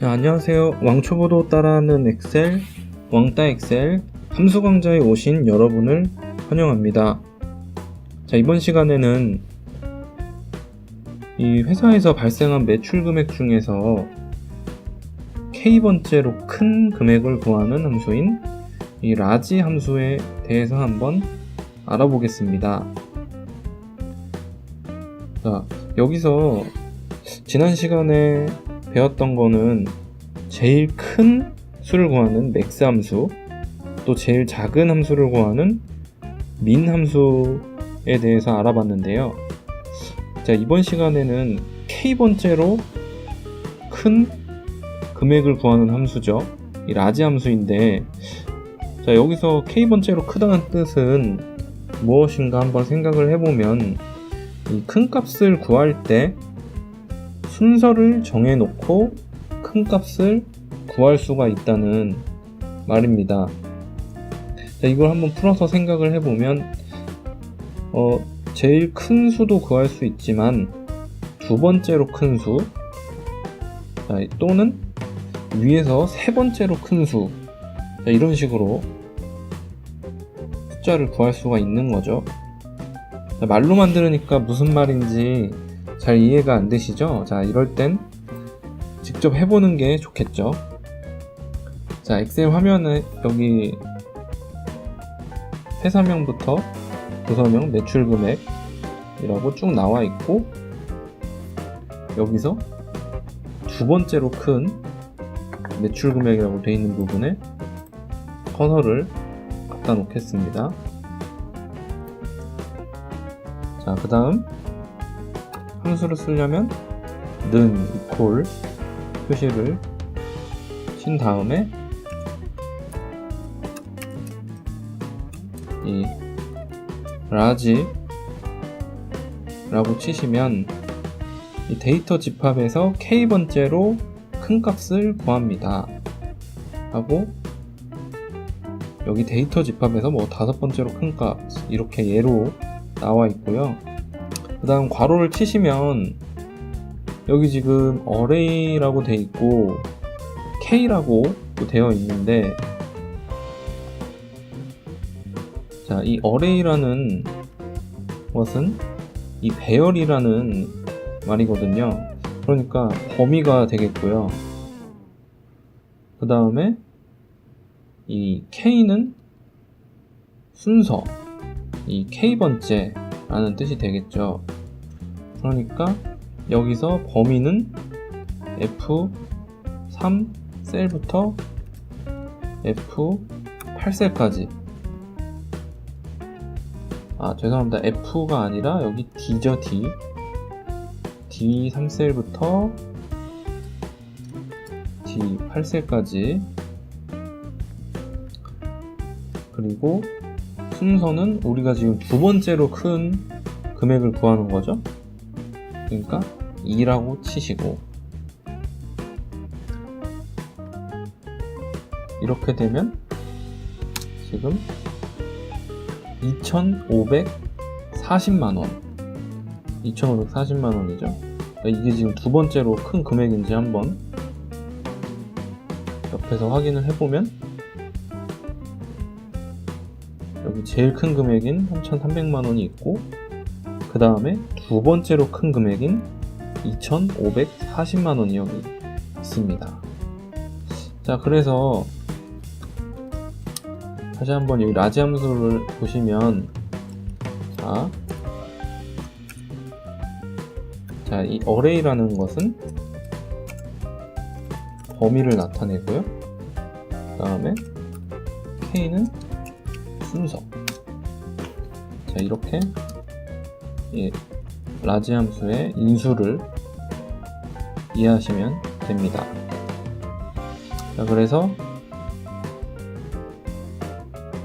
네, 안녕하세요. 왕초보도 따라하는 엑셀, 왕따 엑셀 함수 강좌에 오신 여러분을 환영합니다. 자, 이번 시간에는 이 회사에서 발생한 매출 금액 중에서 K번째로 큰 금액을 구하는 함수인 이 라지 함수에 대해서 한번 알아보겠습니다. 자, 여기서 지난 시간에 배웠던 거는 제일 큰 수를 구하는 맥스 함수, 또 제일 작은 함수를 구하는 민 함수에 대해서 알아봤는데요. 자, 이번 시간에는 K번째로 큰 금액을 구하는 함수죠. 이 라지 함수인데, 자, 여기서 K번째로 크다는 뜻은 무엇인가 한번 생각을 해보면, 이 큰 값을 구할 때 순서를 정해놓고 큰 값을 구할 수가 있다는 말입니다. 자, 이걸 한번 풀어서 생각을 해보면, 어, 제일 큰 수도 구할 수 있지만, 두 번째로 큰 수, 자, 또는 위에서 세 번째로 큰 수, 자, 이런 식으로 숫자를 구할 수가 있는 거죠. 자, 말로만 들으니까 무슨 말인지 잘 이해가 안 되시죠? 자, 이럴 땐 직접 해보는 게 좋겠죠. 자, 엑셀 화면에 여기 회사명부터 부서명, 매출 금액이라고 쭉 나와 있고, 여기서 두 번째로 큰 매출 금액이라고 되어 있는 부분에 커서를 갖다 놓겠습니다. 자, 그 다음 함수를 쓰려면 는 이퀄 표시를 친 다음에 이 라지 라고 치시면 이 데이터 집합에서 k번째로 큰 값을 구합니다. 하고 여기 데이터 집합에서 뭐 다섯 번째로 큰 값 이렇게 예로 나와 있고요 그 다음 괄호를 치시면 여기 지금 array라고 돼 있고 k라고 또 되어 있는데 자, 이 array라는 것은 이 배열이라는 말이거든요. 그러니까 범위가 되겠고요. 그 다음에 이 k는 순서, 이 k번째 라는 뜻이 되겠죠. 그러니까 여기서 범위는 F3 셀부터 F8 셀까지. 아 죄송합니다. F가 아니라 여기 D죠 D. D 3 셀부터 D 8 셀까지. 그리고 순서는 우리가 지금 두 번째로 큰 금액을 구하는 거죠? 그러니까 2라고 치시고 이렇게 되면 지금 2,540만 원. 2,540만 원이죠? 이게 지금 두 번째로 큰 금액인지 한번 옆에서 확인을 해보면 여기 제일 큰 금액인 3,300만 원이 있고 그 다음에 두 번째로 큰 금액인 2,540만 원이 여기 있습니다 자 그래서 다시 한번 여기 라지 함수를 보시면 자, 자, 이 array라는 것은 범위를 나타내고요. 그 다음에 k는 순서. 자, 이렇게 이 라지 함수의 인수를 이해하시면 됩니다. 자, 그래서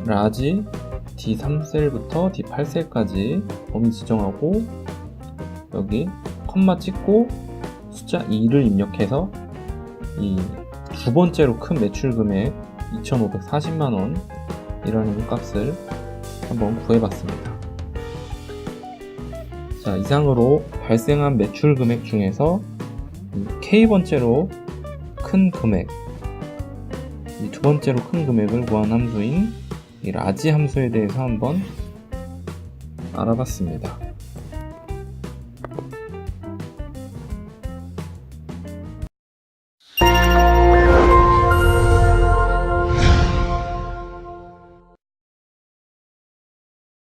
라지 D3셀부터 D8셀까지 범위 지정하고 여기 컴마 찍고 숫자 2를 입력해서 이 두 번째로 큰 매출 금액 2,540만 원 이라는 값을 한번 구해봤습니다. 자, 이상으로 발생한 매출 금액 중에서 K번째로 큰 금액 이 두 번째로 큰 금액을 구한 함수인 이 라지 함수에 대해서 한번 알아봤습니다.